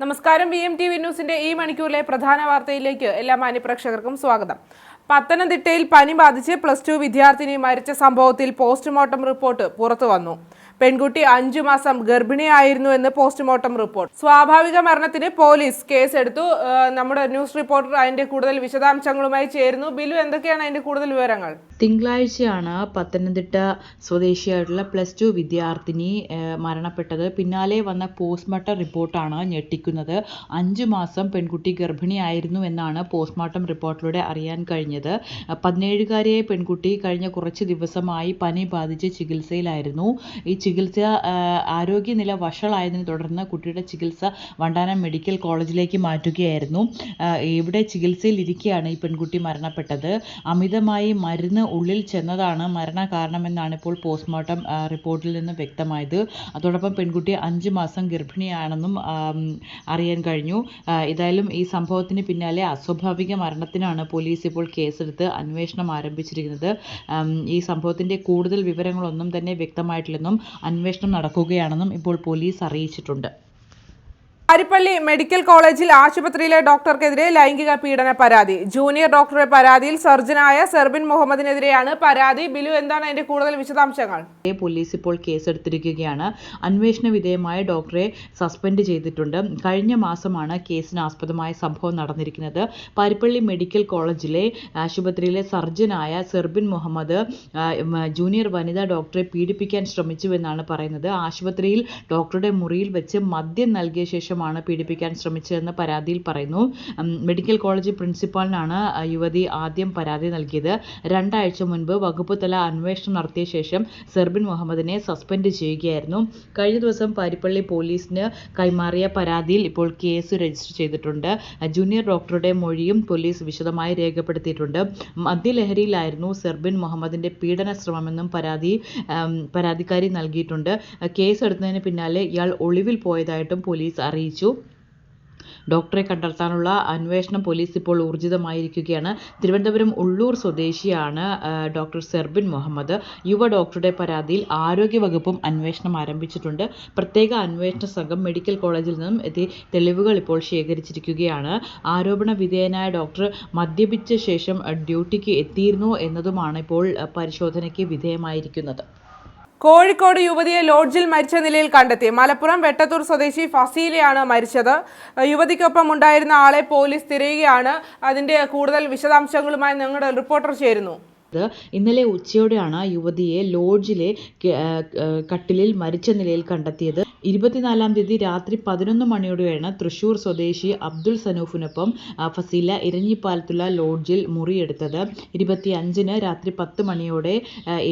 നമസ്കാരം. V M T V ന്യൂസിന്റെ ഈ മണിക്കൂറിലെ പ്രധാന വാർത്തയിലേക്ക് എല്ലാ മാന്യപ്രേക്ഷകർക്കും സ്വാഗതം. പത്തനംതിട്ടയിൽ പനി ബാധിച്ച് പ്ലസ് ടു വിദ്യാർത്ഥിനി മരിച്ച സംഭവത്തിൽ പോസ്റ്റ്മോർട്ടം റിപ്പോർട്ട് പുറത്തു വന്നു. പെൺകുട്ടി അഞ്ചു മാസം ഗർഭിണിയായിരുന്നു എന്ന് പോസ്റ്റ്മോർട്ടം റിപ്പോർട്ട്. സ്വാഭാവിക മരണത്തിന് പോലീസ് കേസ് എടുത്തു നമ്മുടെ ന്യൂസ് റിപ്പോർട്ടർ അതിന്റെ കൂടുതൽ വിശദാംശങ്ങളുമായി ചേരുന്നു. ബിലു എന്തൊക്കെയാണ് അതിന്റെ കൂടുതൽ വിവരങ്ങൾ? തിങ്കളാഴ്ചയാണ് പത്തനംതിട്ട സ്വദേശിയായിട്ടുള്ള പ്ലസ് ടു വിദ്യാർത്ഥിനി മരണപ്പെട്ടത്. പിന്നാലെ വന്ന പോസ്റ്റ്മോർട്ടം റിപ്പോർട്ടാണ് ഞെട്ടിക്കുന്നത്. അഞ്ചു മാസം പെൺകുട്ടി ഗർഭിണിയായിരുന്നു എന്നാണ് പോസ്റ്റ്മോർട്ടം റിപ്പോർട്ടിലൂടെ അറിയാൻ കഴിഞ്ഞത്. പതിനേഴുകാരിയായ പെൺകുട്ടി കഴിഞ്ഞ കുറച്ച് ദിവസമായി പനി ബാധിച്ച് ചികിത്സയിലായിരുന്നു. ഈ ചികിത്സ ആരോഗ്യനില വഷളായതിനെ തുടർന്ന് കുട്ടിയുടെ ചികിത്സ വണ്ടാനം മെഡിക്കൽ കോളേജിലേക്ക് മാറ്റുകയായിരുന്നു. ഇവിടെ ചികിത്സയിൽ ഇരിക്കെയാണ് ഈ പെൺകുട്ടി മരണപ്പെട്ടത്. അമിതമായി മരുന്ന് ഉള്ളിൽ ചെന്നതാണ് മരണ കാരണമെന്നാണ് ഇപ്പോൾ പോസ്റ്റ്മോർട്ടം റിപ്പോർട്ടിൽ നിന്ന് വ്യക്തമായത്. അതോടൊപ്പം പെൺകുട്ടി അഞ്ച് മാസം ഗർഭിണിയാണെന്നും അറിയാൻ കഴിഞ്ഞു. ഏതായാലും ഈ സംഭവത്തിന് പിന്നാലെ അസ്വാഭാവിക മരണത്തിനാണ് പോലീസ് ഇപ്പോൾ കേസെടുത്ത് അന്വേഷണം ആരംഭിച്ചിരിക്കുന്നത്. ഈ സംഭവത്തിന്റെ കൂടുതൽ വിവരങ്ങളൊന്നും തന്നെ വ്യക്തമായിട്ടില്ലെന്നും അന്വേഷണം നടക്കുകയാണെന്നും ഇപ്പോൾ പോലീസ് അറിയിച്ചിട്ടുണ്ട് അരിപ്പള്ളി മെഡിക്കൽ കോളേജിൽ ആശുപത്രിയിലെ ഡോക്ടർക്കെതിരെ ലൈംഗിക പീഡന പരാതി. ജൂനിയർ ഡോക്ടറുടെ പരാതിയിൽ സർജനായ സെർബിൻ മുഹമ്മദിനെതിരെയാണ് പരാതി. ബിലു എന്താണ് അതിന്റെ കൂടുതൽ വിശദാംശങ്ങൾ? പോലീസ് ഇപ്പോൾ കേസെടുത്തിരിക്കുകയാണ്. അന്വേഷണ വിധേയമായ ഡോക്ടറെ സസ്പെൻഡ് ചെയ്തിട്ടുണ്ട്. കഴിഞ്ഞ മാസമാണ് കേസിന് ആസ്പദമായ സംഭവം നടന്നിരിക്കുന്നത്. പാരിപ്പള്ളി മെഡിക്കൽ കോളേജിലെ ആശുപത്രിയിലെ സർജനായ സെർബിൻ മുഹമ്മദ് ജൂനിയർ വനിതാ ഡോക്ടറെ പീഡിപ്പിക്കാൻ ശ്രമിച്ചുവെന്നാണ് പറയുന്നത്. ആശുപത്രിയിൽ ഡോക്ടറുടെ മുറിയിൽ വെച്ച് മദ്യം നൽകിയ ശേഷമാണ് പീഡിപ്പിക്കാൻ ശ്രമിച്ചതെന്ന് പരാതിയിൽ പറയുന്നു. മെഡിക്കൽ കോളേജ് പ്രിൻസിപ്പാളിനാണ് യുവതി ആദ്യം പരാതി നൽകിയത്. രണ്ടാഴ്ച മുൻപ് വകുപ്പ് തല അന്വേഷണം നടത്തിയ ശേഷം സെർബിൻ മുഹമ്മദിനെ സസ്പെൻഡ് ചെയ്യുകയായിരുന്നു. കഴിഞ്ഞ ദിവസം പാരിപ്പള്ളി പോലീസിന് കൈമാറിയ പരാതിയിൽ ഇപ്പോൾ കേസ് രജിസ്റ്റർ ചെയ്തിട്ടുണ്ട്. ജൂനിയർ ഡോക്ടറുടെ മൊഴിയും പോലീസ് വിശദമായി രേഖപ്പെടുത്തിയിട്ടുണ്ട്. മദ്യലഹരിയിലായിരുന്നു സെർബിൻ മുഹമ്മദിന്റെ പീഡന ശ്രമമെന്നും പരാതി പരാതിക്കാരി നൽകിയിട്ടുണ്ട്. കേസ് എടുത്തതിന് പിന്നാലെ ഇയാൾ ഒളിവിൽ പോയതായിട്ടും പോലീസ് അറിയിച്ചു. ഡോക്ടറെ കണ്ടെത്താനുള്ള അന്വേഷണം പോലീസ് ഇപ്പോൾ ഊർജിതമായിരിക്കുകയാണ്. തിരുവനന്തപുരം ഉള്ളൂർ സ്വദേശിയാണ് ഡോക്ടർ സെർബിൻ മുഹമ്മദ്. യുവ ഡോക്ടറുടെ പരാതിയിൽ ആരോഗ്യവകുപ്പും അന്വേഷണം ആരംഭിച്ചിട്ടുണ്ട്. പ്രത്യേക അന്വേഷണ സംഘം മെഡിക്കൽ കോളേജിൽ നിന്നും എത്തി തെളിവുകൾ ഇപ്പോൾ ശേഖരിച്ചിരിക്കുകയാണ്. ആരോപണ വിധേയനായ ഡോക്ടർ മദ്യപിച്ച ശേഷം ഡ്യൂട്ടിക്ക് എത്തിയിരുന്നോ എന്നതുമാണ് ഇപ്പോൾ പരിശോധനയ്ക്ക് വിധേയമായിരിക്കുന്നത്. കോഴിക്കോട് യുവതിയെ ലോഡ്ജിൽ മരിച്ച നിലയിൽ കണ്ടെത്തി. മലപ്പുറം വെട്ടത്തൂർ സ്വദേശി ഫസീലയാണ് മരിച്ചത്. യുവതിക്കൊപ്പം ഉണ്ടായിരുന്ന ആളെ പോലീസ് തിരയുകയാണ്. അതിന്റെ കൂടുതൽ വിശദാംശങ്ങളുമായി ഞങ്ങളുടെ റിപ്പോർട്ടർ ചേരുന്നു. ഇത് ഇന്നലെ ഉച്ചയോടെയാണ് യുവതിയെ ലോഡ്ജിലെ കട്ടിലിൽ മരിച്ച നിലയിൽ കണ്ടെത്തിയത്. ഇരുപത്തിനാലാം തീയതി രാത്രി പതിനൊന്ന് മണിയോടെയാണ് തൃശൂർ സ്വദേശി അബ്ദുൾ സനൂഫിനൊപ്പം ഫസീല ഇരഞ്ഞിപ്പാലത്തുള്ള ലോഡ്ജിൽ മുറിയെടുത്തത്. ഇരുപത്തി അഞ്ചിന് രാത്രി പത്ത് മണിയോടെ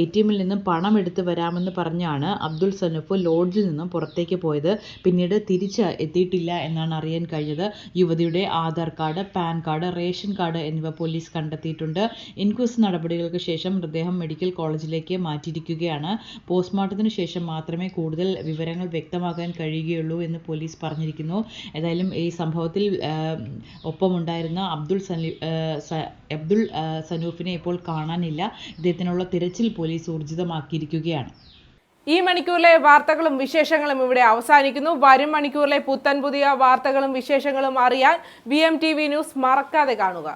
എ ടി എമ്മിൽ നിന്നും പണം എടുത്ത് വരാമെന്ന് പറഞ്ഞാണ് അബ്ദുൾ സനൂഫ് ലോഡ്ജിൽ നിന്നും പുറത്തേക്ക് പോയത്. പിന്നീട് തിരിച്ച് എത്തിയിട്ടില്ല എന്നാണ് അറിയാൻ കഴിഞ്ഞത്. യുവതിയുടെ Aadhaar card PAN card ration card എന്നിവ പോലീസ് കണ്ടെത്തിയിട്ടുണ്ട്. ഇൻക്വസ്റ്റ് നടപടികൾക്ക് ശേഷം മൃതദേഹം മെഡിക്കൽ കോളേജിലേക്ക് മാറ്റിയിരിക്കുകയാണ്. പോസ്റ്റ്മോർട്ടത്തിന് ശേഷം മാത്രമേ കൂടുതൽ വിവരങ്ങൾ വ്യക്തമാക്കാൻ കഴിയുകയുള്ളൂ എന്ന് പോലീസ് പറഞ്ഞിരിക്കുന്നു. ഏതായാലും ഈ സംഭവത്തിൽ ഒപ്പമുണ്ടായിരുന്ന അബ്ദുൾ സലി അബ്ദുൾ സനൂഫിനെ ഇപ്പോൾ കാണാനില്ല. ഇദ്ദേഹത്തിനുള്ള തിരച്ചിൽ പോലീസ് ഊർജിതമാക്കിയിരിക്കുകയാണ്. ഈ മണിക്കൂറിലെ വാർത്തകളും വിശേഷങ്ങളും ഇവിടെ അവസാനിക്കുന്നു. വരും മണിക്കൂറിലെ പുത്തൻ പുതിയ വാർത്തകളും വിശേഷങ്ങളും അറിയാൻ വി ന്യൂസ് മറക്കാതെ കാണുക.